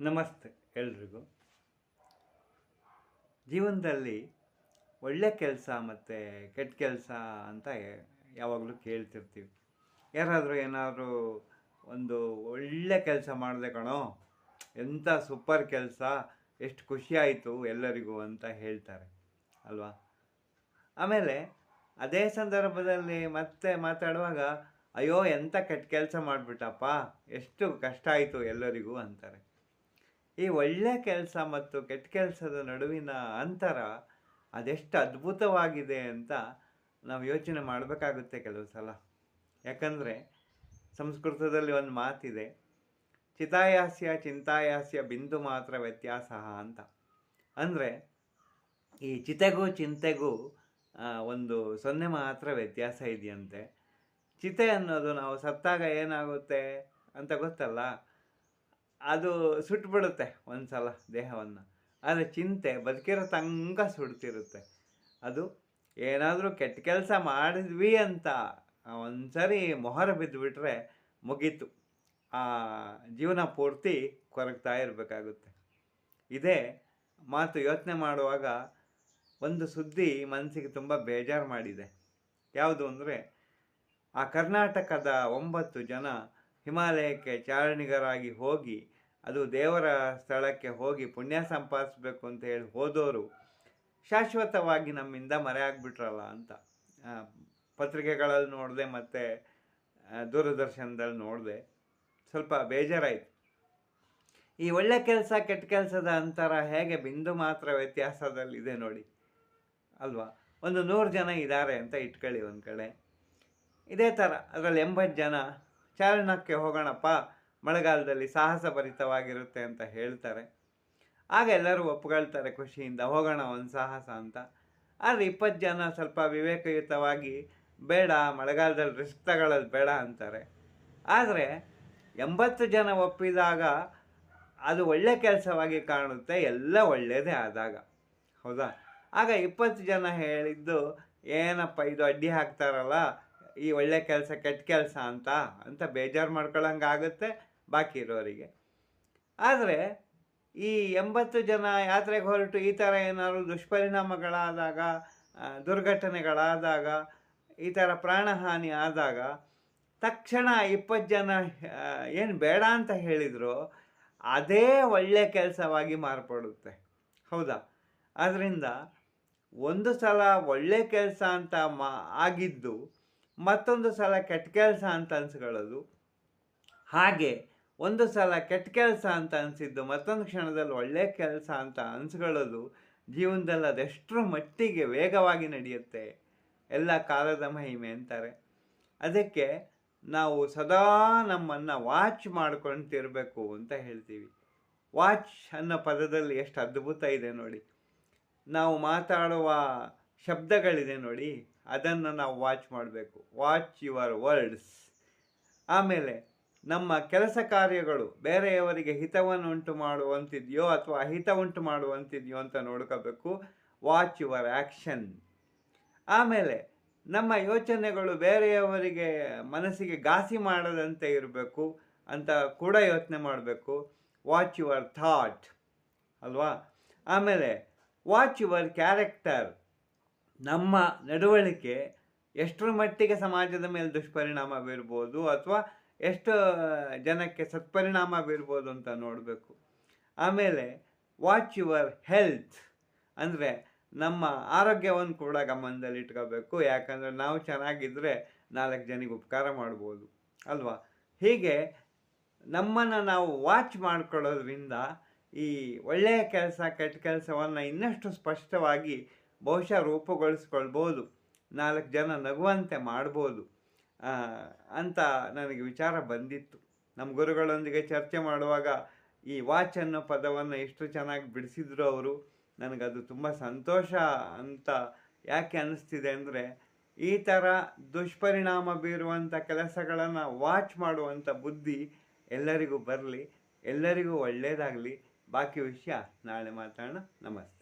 ನಮಸ್ತೆ ಎಲ್ರಿಗೂ. ಜೀವನದಲ್ಲಿ ಒಳ್ಳೆ ಕೆಲಸ ಮತ್ತು ಕೆಟ್ಟ ಕೆಲಸ ಅಂತ ಯಾವಾಗಲೂ ಕೇಳ್ತಿರ್ತೀವಿ. ಯಾರಾದರೂ ಏನಾದರೂ ಒಂದು ಒಳ್ಳೆ ಕೆಲಸ ಮಾಡಿದೆ ಕಣೋ ಎಂಥ ಸೂಪರ್ ಕೆಲಸ, ಎಷ್ಟು ಖುಷಿ ಆಯಿತು ಎಲ್ಲರಿಗೂ ಅಂತ ಹೇಳ್ತಾರೆ, ಅಲ್ವಾ? ಆಮೇಲೆ ಅದೇ ಸಂದರ್ಭದಲ್ಲಿ ಮತ್ತೆ ಮಾತಾಡುವಾಗ, ಅಯ್ಯೋ ಎಂಥ ಕೆಟ್ಟ ಕೆಲಸ ಮಾಡಿಬಿಟ್ಟಪ್ಪ, ಎಷ್ಟು ಕಷ್ಟ ಆಯಿತು ಎಲ್ಲರಿಗೂ ಅಂತಾರೆ. ಈ ಒಳ್ಳೆಯ ಕೆಲಸ ಮತ್ತು ಕೆಟ್ಟ ಕೆಲಸದ ನಡುವಿನ ಅಂತರ ಅದೆಷ್ಟು ಅದ್ಭುತವಾಗಿದೆ ಅಂತ ನಾವು ಯೋಚನೆ ಮಾಡಬೇಕಾಗುತ್ತೆ ಕೆಲವು ಸಲ. ಯಾಕಂದರೆ ಸಂಸ್ಕೃತದಲ್ಲಿ ಒಂದು ಮಾತಿದೆ, ಚಿತಾಯಾಸ್ಯ ಚಿಂತಾಯಾಸ್ಯ ಬಿಂದು ಮಾತ್ರ ವ್ಯತ್ಯಾಸ ಅಂತ. ಅಂದರೆ ಈ ಚಿತೆಗೂ ಚಿಂತೆಗೂ ಒಂದು ಸೊನ್ನೆ ಮಾತ್ರ ವ್ಯತ್ಯಾಸ ಇದೆಯಂತೆ. ಚಿತೆ ಅನ್ನೋದು ನಾವು ಸತ್ತಾಗ ಏನಾಗುತ್ತೆ ಅಂತ ಗೊತ್ತಲ್ಲ? ಅದು ಸುಟ್ಬಿಡುತ್ತೆ ಒಂದು ಸಲ ದೇಹವನ್ನು. ಆದರೆ ಚಿಂತೆ, ಬದುಕಿರೋ ತಂಗ ಸುಡ್ತಿರುತ್ತೆ. ಅದು ಏನಾದರೂ ಕೆಟ್ಟ ಕೆಲಸ ಮಾಡಿದ್ವಿ ಅಂತ ಒಂದ್ಸರಿ ಮೊಹರ ಬಿದ್ದುಬಿಟ್ರೆ ಮುಗೀತು. ಆ ಜೀವನ ಪೂರ್ತಿ ಕೊರಗ್ತಾ ಇರಬೇಕಾಗುತ್ತೆ. ಇದೇ ಮಾತು ಯೋಚನೆ ಮಾಡುವಾಗ ಒಂದು ಸುದ್ದಿ ಮನಸ್ಸಿಗೆ ತುಂಬ ಬೇಜಾರು ಮಾಡಿದೆ. ಯಾವುದು ಅಂದರೆ, ಆ ಕರ್ನಾಟಕದ ಒಂಬತ್ತು ಜನ ಹಿಮಾಲಯಕ್ಕೆ ಚಾರಣಿಗರಾಗಿ ಹೋಗಿ ಅದು ದೇವರ ಸ್ಥಳಕ್ಕೆ ಹೋಗಿ ಪುಣ್ಯ ಸಂಪಾದಿಸ್ಬೇಕು ಅಂತ ಹೇಳಿ ಹೋದವರು ಶಾಶ್ವತವಾಗಿ ನಮ್ಮಿಂದ ಮರೆಯಾಗ್ಬಿಟ್ರಲ್ಲ ಅಂತ. ಪತ್ರಿಕೆಗಳಲ್ಲಿ ನೋಡಿದೆ ಮತ್ತು ದೂರದರ್ಶನದಲ್ಲಿ ನೋಡಿದೆ. ಸ್ವಲ್ಪ ಬೇಜಾರಾಯಿತು. ಈ ಒಳ್ಳೆ ಕೆಲಸ ಕೆಟ್ಟ ಕೆಲಸದ ಅಂತರ ಹೇಗೆ ಬಿಂದು ಮಾತ್ರ ವ್ಯತ್ಯಾಸದಲ್ಲಿದೆ ನೋಡಿ. ಅಲ್ವಾ? ಒಂದು ನೂರು ಜನ ಇದ್ದಾರೆ ಅಂತ ಇಟ್ಕೊಳ್ಳಿ ಒಂದು ಕಡೆ ಇದೇ ಥರ ಅದರಲ್ಲಿ ಎಂಬತ್ತು ಜನ ಚಾರಣಕ್ಕೆ ಹೋಗೋಣಪ್ಪ ಮಳೆಗಾಲದಲ್ಲಿ ಸಾಹಸಭರಿತವಾಗಿರುತ್ತೆ ಅಂತ ಹೇಳ್ತಾರೆ. ಆಗ ಎಲ್ಲರೂ ಒಪ್ಕೊಳ್ತಾರೆ ಖುಷಿಯಿಂದ, ಹೋಗೋಣ ಒಂದು ಸಾಹಸ ಅಂತ. ಆದರೆ ಇಪ್ಪತ್ತು ಜನ ಸ್ವಲ್ಪ ವಿವೇಕಯುತವಾಗಿ, ಬೇಡ, ಮಳೆಗಾಲದಲ್ಲಿ ರಿಸ್ಕ್ ತಗೊಳ್ಳೋದು ಬೇಡ ಅಂತಾರೆ. ಆದರೆ ಎಂಬತ್ತು ಜನ ಒಪ್ಪಿದಾಗ ಅದು ಒಳ್ಳೆ ಕೆಲಸವಾಗಿ ಕಾಣುತ್ತೆ, ಎಲ್ಲ ಒಳ್ಳೆಯದೇ ಆದಾಗ. ಹೌದಾ? ಆಗ ಇಪ್ಪತ್ತು ಜನ ಹೇಳಿದ್ದು, ಏನಪ್ಪ, ಇದು ಅಡ್ಡಿ ಹಾಕ್ತಾರಲ್ಲ, ಈ ಒಳ್ಳೆ ಕೆಲಸ ಕೆಟ್ಟ ಕೆಲಸ ಅಂತ? ಅಂತ ಬೇಜಾರು ಮಾಡ್ಕೊಳ್ಳೋಂಗೆ ಆಗುತ್ತೆ ಬಾಕಿ ಇರೋರಿಗೆ. ಆದರೆ ಈ ಎಂಬತ್ತು ಜನ ಯಾತ್ರೆಗೆ ಹೊರಟು ಈ ಥರ ಏನಾದರೂ ದುಷ್ಪರಿಣಾಮಗಳಾದಾಗ ದುರ್ಘಟನೆಗಳಾದಾಗ, ಈ ಥರ ಪ್ರಾಣಹಾನಿ ಆದಾಗ ತಕ್ಷಣ ಇಪ್ಪತ್ತು ಜನ ಏನು ಬೇಡ ಅಂತ ಹೇಳಿದರು ಅದೇ ಒಳ್ಳೆಯ ಕೆಲಸವಾಗಿ ಮಾರ್ಪಡುತ್ತೆ. ಹೌದಾ? ಆದ್ದರಿಂದ ಒಂದು ಸಲ ಒಳ್ಳೆ ಕೆಲಸ ಅಂತ ಮಾ, ಆಗಿದ್ದು ಮತ್ತೊಂದು ಸಲ ಕೆಟ್ಟ ಕೆಲಸ ಅಂತ ಅನ್ಸ್ಕೊಳ್ಳೋದು. ಹಾಗೆ ಒಂದು ಸಲ ಕೆಟ್ಟ ಕೆಲಸ ಅಂತ ಅನಿಸಿದ್ದು ಮತ್ತೊಂದು ಕ್ಷಣದಲ್ಲಿ ಒಳ್ಳೆ ಕೆಲಸ ಅಂತ ಅನಿಸ್ಕೊಳ್ಳೋದು ಜೀವನದಲ್ಲಿ ಅದೆಷ್ಟರ ಮಟ್ಟಿಗೆ ವೇಗವಾಗಿ ನಡೆಯುತ್ತೆ ಎಲ್ಲ ಕಾಲದ ಮಹಿಮೆ ಅಂತಾರೆ. ಅದಕ್ಕೆ ನಾವು ಸದಾ ನಮ್ಮನ್ನು ವಾಚ್ ಮಾಡ್ಕೊಳ್ತಿರ್ಬೇಕು ಅಂತ ಹೇಳ್ತೀವಿ. ವಾಚ್ ಅನ್ನೋ ಪದದಲ್ಲಿ ಎಷ್ಟು ಅದ್ಭುತ ಇದೆ ನೋಡಿ. ನಾವು ಮಾತಾಡುವ ಶಬ್ದಗಳಿದೆ ನೋಡಿ. ಅದನ್ನು ನಾವು ವಾಚ್ ಮಾಡಬೇಕು. Watch your words. ಆಮೇಲೆ ನಮ್ಮ ಕೆಲಸ ಕಾರ್ಯಗಳು ಬೇರೆಯವರಿಗೆ ಹಿತವನ್ನು ಉಂಟು ಮಾಡುವಂತಿದೆಯೋ ಅಥವಾ ಅಹಿತ ಉಂಟು ಮಾಡುವಂತಿದೆಯೋ ಅಂತ ನೋಡ್ಕೋಬೇಕು. ವಾಚ್ ಯುವರ್ ಆ್ಯಕ್ಷನ್ ಆಮೇಲೆ ನಮ್ಮ ಯೋಚನೆಗಳು ಬೇರೆಯವರಿಗೆ ಮನಸ್ಸಿಗೆ ಘಾಸಿ ಮಾಡದಂತೆ ಇರಬೇಕು ಅಂತ ಕೂಡ ಯೋಚನೆ ಮಾಡಬೇಕು. ವಾಚ್ ಯುವರ್ ಥಾಟ್ ಅಲ್ವಾ? ಆಮೇಲೆ ವಾಚ್ ಯುವರ್ ಕ್ಯಾರೆಕ್ಟರ್ ನಮ್ಮ ನಡವಳಿಕೆ ಎಷ್ಟರ ಮಟ್ಟಿಗೆ ಸಮಾಜದ ಮೇಲೆ ದುಷ್ಪರಿಣಾಮ ಬೀರ್ಬೋದು ಅಥವಾ ಎಷ್ಟು ಜನಕ್ಕೆ ಸತ್ಪರಿಣಾಮ ಬೀರ್ಬೋದು ಅಂತ ನೋಡಬೇಕು. ಆಮೇಲೆ ವಾಚ್ ಯುವರ್ ಹೆಲ್ತ್ ಅಂದರೆ ನಮ್ಮ ಆರೋಗ್ಯವನ್ನು ಕೂಡ ಗಮನದಲ್ಲಿ ಇಟ್ಕೋಬೇಕು. ಯಾಕಂದರೆ ನಾವು ಚೆನ್ನಾಗಿದ್ದರೆ ನಾಲ್ಕು ಜನಿಗೆ ಉಪಕಾರ ಮಾಡ್ಬೋದು. ಅಲ್ವಾ? ಹೀಗೆ ನಮ್ಮನ್ನು ನಾವು ವಾಚ್ ಮಾಡ್ಕೊಳ್ಳೋದ್ರಿಂದ ಈ ಒಳ್ಳೆಯ ಕೆಲಸ, ಕೆಟ್ಟ ಕೆಲಸವನ್ನು ಇನ್ನಷ್ಟು ಸ್ಪಷ್ಟವಾಗಿ ಬಹುಶಃ ರೂಪುಗೊಳಿಸ್ಕೊಳ್ಬೋದು. ನಾಲ್ಕು ಜನ ನಗುವಂತೆ ಮಾಡ್ಬೋದು. ಅಂತ ನನಗೆ ವಿಚಾರ ಬಂದಿತ್ತು. ನಮ್ಮ ಗುರುಗಳೊಂದಿಗೆ ಚರ್ಚೆ ಮಾಡುವಾಗ ಈ ವಾಚ್ ಅನ್ನೋ ಪದವನ್ನು ಎಷ್ಟು ಚೆನ್ನಾಗಿ ಬಿಡಿಸಿದ್ರು ಅವರು. ನನಗದು ತುಂಬ ಸಂತೋಷ ಅಂತ ಯಾಕೆ ಅನ್ನಿಸ್ತಿದೆ ಅಂದರೆ, ಈ ಥರ ದುಷ್ಪರಿಣಾಮ ಬೀರುವಂಥ ಕೆಲಸಗಳನ್ನು ವಾಚ್ ಮಾಡುವಂಥ ಬುದ್ಧಿ ಎಲ್ಲರಿಗೂ ಬರಲಿ, ಎಲ್ಲರಿಗೂ ಒಳ್ಳೆಯದಾಗಲಿ ಬಾಕಿ ವಿಷಯ ನಾಳೆ ಮಾತಾಡೋಣ. ನಮಸ್ತೆ.